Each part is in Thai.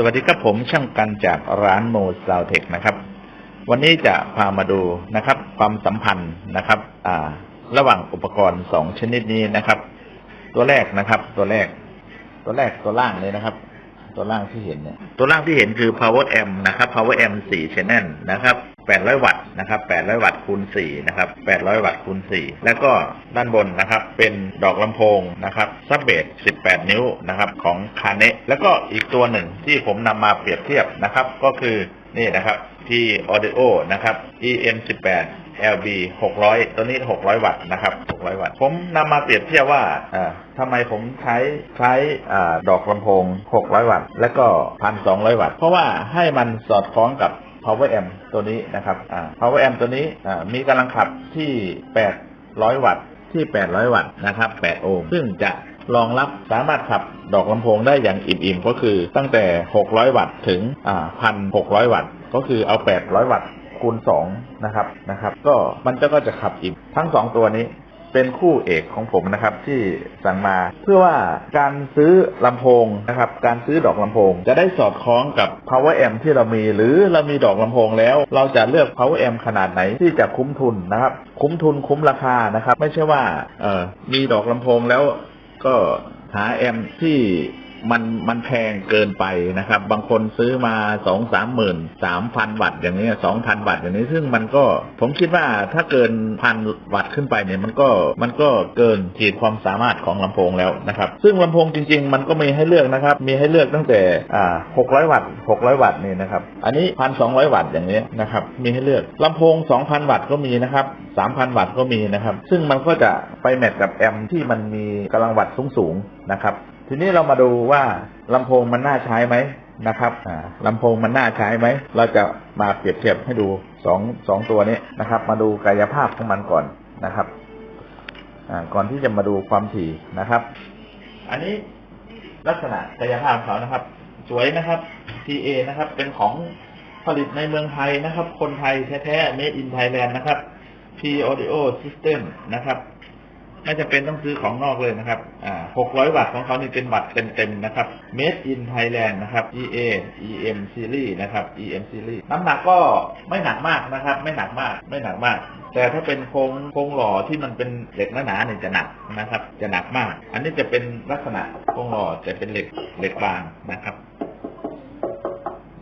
สวัสดีครับผมช่างกันจากร้านโมซาวเทคนะครับ วันนี้จะพามาดูนะครับ ความสัมพันธ์นะครับอ่าระหว่างอุปกรณ์สองชนิดนี้นะครับ ตัวแรกนะครับ ตัวแรก ตัวแรกตัวล่างเลยนะครับ ตัวล่างที่เห็นเนี่ยตัวล่างที่เห็นคือ power amp นะครับ power amp 4 channel นะครับ 800 วัตต์นะครับ800 วัตต์คูณ4นะครับ800 วัตต์คูณ4แล้วก็ด้านบนนะครับเป็นดอกลำโพงนะครับซับเบส18 นิ้วนะครับของคาเนะแล้วก็อีกตัวหนึ่งที่ผมนำมาเปรียบเทียบนะครับก็คือนี่นะครับ P Audio นะครับ EM 18 LB 600 ตัวนี้ 600 วัตต์นะครับ 600 วัตต์ ผมนำมาเปรียบเทียบว่าอ่าทำไมผมใช้ใช้อดอกลำโพง 600 วัตต์ และก็ 1,200 วัตต์ เพราะว่าให้มันสอดคล้องกับ power amp ตัวนี้นะครับอ่า power amp ตัวนี้อ่ามีกำลังขับที่ 800 วัตต์ที่ 800 วัตต์นะครับ 8 โอห์มซึ่งจะรองรับสามารถขับดอกลำโพงได้อย่างอิ่มๆ ก็คือตั้งแต่ 600 วัตต์ถึงอ่า1,600 วัตต์ ก็คือเอา 800 วัตต์คูณ2นะครับนะครับ ก็มันจะก็จะขับอิ่มทั้ง 2 ตัวนี้ เป็นคู่เอกของผมนะครับ ที่สั่งมาเพื่อว่าการซื้อลำโพงนะครับ การซื้อดอกลำโพง จะได้สอดคล้องกับ power amp ที่เรามี หรือเรามีดอกลำโพงแล้ว เราจะเลือก power amp ขนาดไหนที่จะคุ้มทุนนะครับ คุ้มทุนคุ้มราคานะครับ ไม่ใช่ว่า เออมีดอกลำโพงแล้วก็หาแอมที่ มันมันแพงเกินไปนะครับ บางคนซื้อมาสองสามหมื่นสามพันวัตต์อย่างนี้สองพันวัตต์อย่างนี้ซึ่งมันก็ผมคิดว่าถ้าเกินพันวัตต์ขึ้นไปเนี่ยมันก็มันก็เกินขีดความสามารถของลำโพงแล้วนะครับ ซึ่งลำโพงจริง ๆ มันก็มีให้เลือกนะครับ มีให้เลือกตั้งแต่อ่าหกร้อยวัตต์หกร้อยวัตต์นี่นะครับ อันนี้พันสองร้อยวัตต์อย่างนี้นะครับ มีให้เลือกลำโพงสองพันวัตต์ก็มีนะครับสามพันวัตต์ก็มีนะครับ ซึ่งมันก็จะไปแมทกับแอมป์ที่มันมีกำลังวัตต์สูงๆนะครับ ทีนี้เรามาดูว่าลำโพงมันน่าใช้ไหมนะครับอ่าลำโพงมันน่าใช้ไหม เราจะมาเปรียบเทียบให้ดูสองสองตัวนี้นะครับ มาดูกายภาพของมันก่อนนะครับก่อนที่จะมาดูความถี่นะครับ อันนี้ลักษณะกายภาพเขานะครับ สวยนะครับ TA นะครับ เป็นของผลิตในเมืองไทยนะครับ คนไทยแท้ๆ made in Thailand นะครับ P Audio System นะครับ ไม่จำเป็นต้องซื้อของนอกเลยนะครับอ่า600วัตต์ของเขานี่เป็นวัตต์เต็มๆนะครับ Made in Thailand นะครับ EA EM Series นะครับ EM Series น้ำหนักก็ไม่หนักมากนะครับ ไม่หนักมาก ไม่หนักมาก แต่ถ้าเป็นโครงโครงหล่อที่มันเป็นเหล็กหนาๆเนี่ยจะหนักนะครับ จะหนักมาก อันนี้จะเป็นลักษณะโครงหล่อจะเป็นเหล็กเหล็กบางนะครับ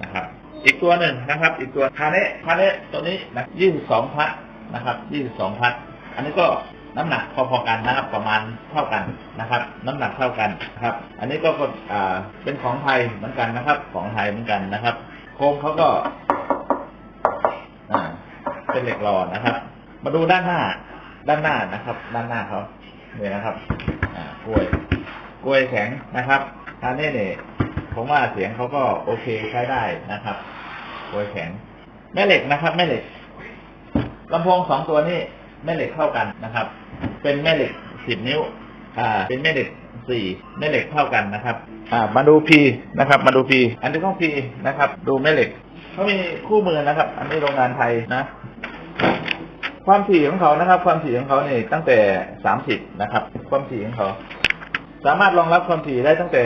นะครับ อีกตัวหนึ่งนะครับ อีกตัวคาเนะคาเนะตัวนี้นะ22พัทนะครับ22พัทอันนี้ก็ น้ำหนักพอๆกันนะครับประมาณเท่ากันนะครับ น้ำหนักเท่ากันนะครับ อันนี้ก็เป็นของไทยเหมือนกันนะครับ ของไทยเหมือนกันนะครับ โครงเขาก็เป็นเหล็กหล่อนะครับ มาดูด้านหน้า ด้านหน้านะครับ ด้านหน้าเขาเนี่ยนะครับกล้วย กล้วยแข็งนะครับอันนี้เนี่ยผมว่าเสียงเขาก็โอเคใช้ได้นะครับกล้วยแข็งแม่เหล็กนะครับ แม่เหล็กลำโพงสองตัวนี้แม่เหล็กเท่ากันนะครับ เป็นแม่เหล็กสิบนิ้ว อ่า เป็นแม่เหล็กสี่แม่เหล็กเท่ากันนะครับ อ่า มาดูพีนะครับ มาดูพีอันนี้ของพีนะครับ ดูแม่เหล็กเขามีคู่มือนะครับ อันนี้โรงงานไทยนะ ความถี่ของเขานะครับ ความถี่ของเขาเนี่ยตั้งแต่สามสิบนะครับ ความถี่ของเขา สามารถรองรับความถี่ได้ตั้งแต่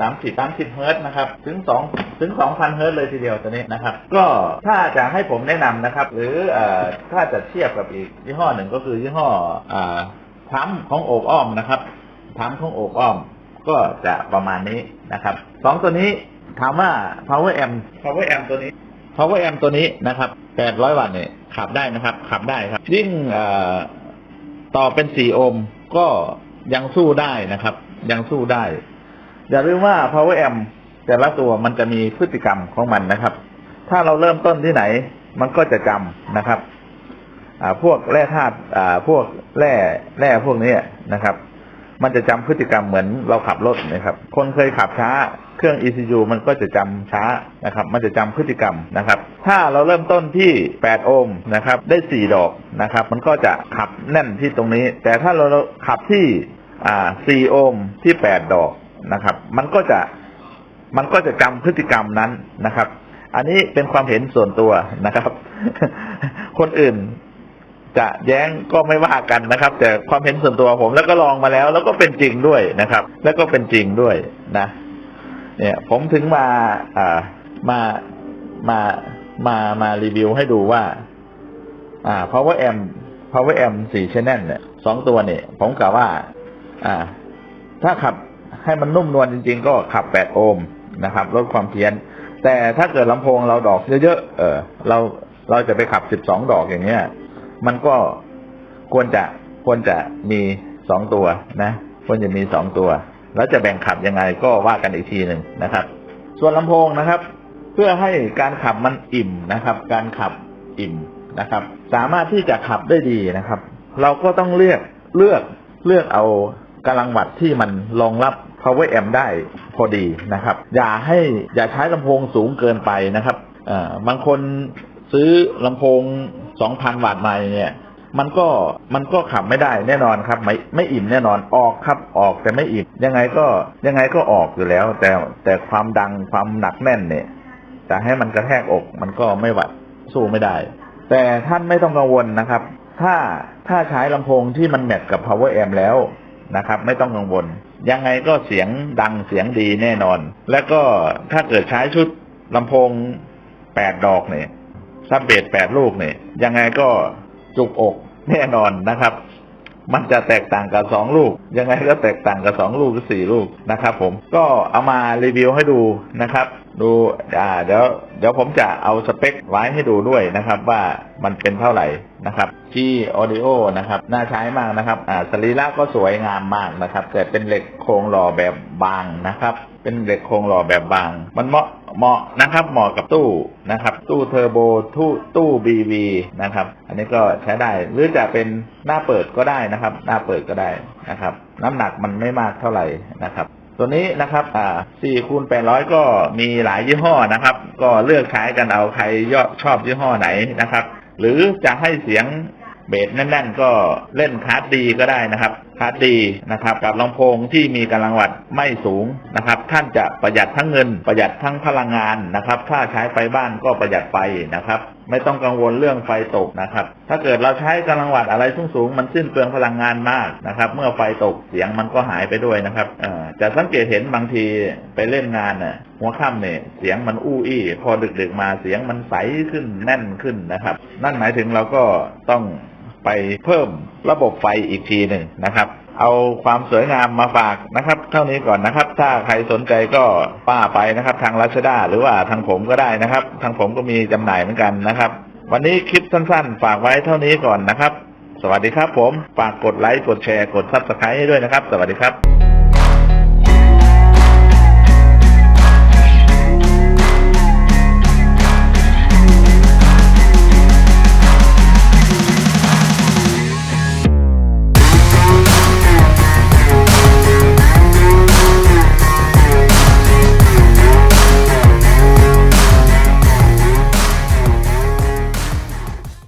สามสิบสามสิบเฮิร์ตซ์นะครับ ถึงสองถึงสองพันเฮิร์ตซ์เลยทีเดียวตัวนี้นะครับ ก็ถ้าจะให้ผมแนะนำนะครับ หรือเอ่อถ้าจะเทียบกับอีกยี่ห้อหนึ่งก็คือยี่ห้ออ่าทัมของโอบอ้อมนะครับทัมของโอบอ้อม ก็จะประมาณนี้นะครับสองตัวนี้ถามว่า power amp power amp ตัวนี้ power amp ตัวนี้นะครับ800 วัตต์เนี่ยขับได้นะครับ ขับได้ครับยิ่งเอ่อต่อเป็น 4 โอห์มก็ยังสู้ได้นะครับ ยังสู้ได้ อย่าลืมว่า power amp แต่ละตัวมันจะมีพฤติกรรมของมันนะครับ ถ้าเราเริ่มต้นที่ไหน มันก็จะจำนะครับ อ่า พวกแร่ธาตุอ่า พวกแร่แร่พวกนี้นะครับ มันจะจำพฤติกรรมเหมือนเราขับรถนะครับ คนเคยขับช้าเครื่อง ECU มันก็จะจำช้านะครับ มันจะจำพฤติกรรมนะครับ ถ้าเราเริ่มต้นที่ 8 โอห์มนะครับ ได้ 4 ดอกนะครับ มันก็จะขับแน่นที่ตรงนี้ แต่ถ้าเราขับที่ อ่า4โอห์มที่8ดดอกนะครับ มันก็จะมันก็จะจำพฤติกรรมนั้นนะครับ อันนี้เป็นความเห็นส่วนตัวนะครับ คนอื่นจะแย้งก็ไม่ว่ากันนะครับ แต่ความเห็นส่วนตัวผมแล้วก็ลองมาแล้ว แล้วก็เป็นจริงด้วยนะครับ แล้วก็เป็นจริงด้วยนะ เนี่ย ผมถึงมาอ่ามามามามารีวิวให้ดูว่า อ่า power amp power amp สี่ชแนลเนี่ยสองตัวเนี่ยผมกล่าวว่า อ่า ถ้าขับให้มันนุ่มนวลจริง ๆ ก็ขับ8โอห์มนะครับลดความเพี้ยน แต่ถ้าเกิดลำโพงเราดอกเยอะๆเออ เราเราจะไปขับ12ดอกอย่างเงี้ย มันก็ควรจะควรจะมีสองตัวนะควรจะมีสองตัว แล้วจะแบ่งขับยังไงก็ว่ากันอีกทีหนึ่งนะครับ ส่วนลำโพงนะครับ เพื่อให้การขับมันอิ่มนะครับ การขับอิ่มนะครับ สามารถที่จะขับได้ดีนะครับ เราก็ต้องเลือกเลือกเลือกเอา กำลังวัตที่มันรองรับ power amp ได้พอดีนะครับ อย่าให้อย่าใช้ลำโพงสูงเกินไปนะครับบางคนซื้อลำโพง 2,000 วัตต์ใหม่เนี่ยมันก็มันก็ขับไม่ได้แน่นอนครับ ไม่ไม่อิ่มแน่นอนออกครับออกแต่ไม่อิ่มยังไงก็ยังไงก็ออกอยู่แล้ว แต่แต่ความดังความหนักแน่นเนี่ยจะให้มันกระแทกอก มันก็ไม่หวัดสู้ไม่ได้ แต่ท่านไม่ต้องกังวลนะครับ ถ้าถ้าใช้ลำโพงที่มันแมทกับ power amp แล้ว นะครับ ไม่ต้องกังวล ยังไงก็เสียงดังเสียงดีแน่นอน และก็ถ้าเกิดใช้ชุดลำโพงแปดดอกเนี่ยซับเบสแปดลูกเนี่ยยังไงก็จุกอกแน่นอนนะครับ มันจะแตกต่างกับสองลูก ยังไงก็แตกต่างกับสองลูกหรือสี่ลูกนะครับผมก็เอามารีวิวให้ดูนะครับดูอ่าเดี๋ยวเดี๋ยวผมจะเอาสเปคไว้ให้ดูด้วยนะครับ ว่ามันเป็นเท่าไหร่นะครับที่ออดิโอนะครับน่าใช้มากนะครับอ่าสรีระก็สวยงามมากนะครับ แต่เป็นเหล็กโครงหล่อแบบบางนะครับ เป็นเหล็กโครงหล่อแบบบาง มันเหมาะ เหมาะนะครับเหมาะกับตู้นะครับ ตู้เทอร์โบตู้ตู้บีวีนะครับ อันนี้ก็ใช้ได้หรือจะเป็นหน้าเปิดก็ได้นะครับ หน้าเปิดก็ได้นะครับ น้ำหนักมันไม่มากเท่าไหร่นะครับตัวนี้นะครับอ่า4คูณ800 ก็มีหลายยี่ห้อนะครับ ก็เลือกใช้กันเอาใครยอดชอบยี่ห้อไหนนะครับ หรือจะให้เสียงเบสแน่นๆ ก็เล่นคาร์ดดีก็ได้นะครับ คาร์ดดีนะครับกับลำโพงที่มีกำลังวัตต์ไม่สูงนะครับ ท่านจะประหยัดทั้งเงิน ประหยัดทั้งพลังงานนะครับ ถ้าใช้ไฟบ้านก็ประหยัดไฟนะครับ ไม่ต้องกังวลเรื่องไฟตกนะครับ ถ้าเกิดเราใช้กำลังวัตต์อะไรสูงๆมันสิ้นเปลืองพลังงานมากนะครับ เมื่อไฟตกเสียงมันก็หายไปด้วยนะครับเอ่อจะสังเกตเห็นบางทีไปเล่นงานน่ะหัวค่ำเนี่ยเสียงมันอู้อี้พอดึกๆมาเสียงมันใสขึ้นแน่นขึ้นนะครับ นั่นหมายถึงเราก็ต้อง ไปเพิ่มระบบไฟอีกทีหนึ่งนะครับ เอาความสวยงามมาฝากนะครับ เท่านี้ก่อนนะครับ ถ้าใครสนใจก็ป้าไปนะครับ ทางรัชดาหรือว่าทางผมก็ได้นะครับ ทางผมก็มีจำหน่ายเหมือนกันนะครับ วันนี้คลิปสั้น ๆ ฝากไว้เท่านี้ก่อนนะครับ สวัสดีครับผมฝากกดไลค์กดแชร์กดซับสไครต์ให้ด้วยนะครับ สวัสดีครับ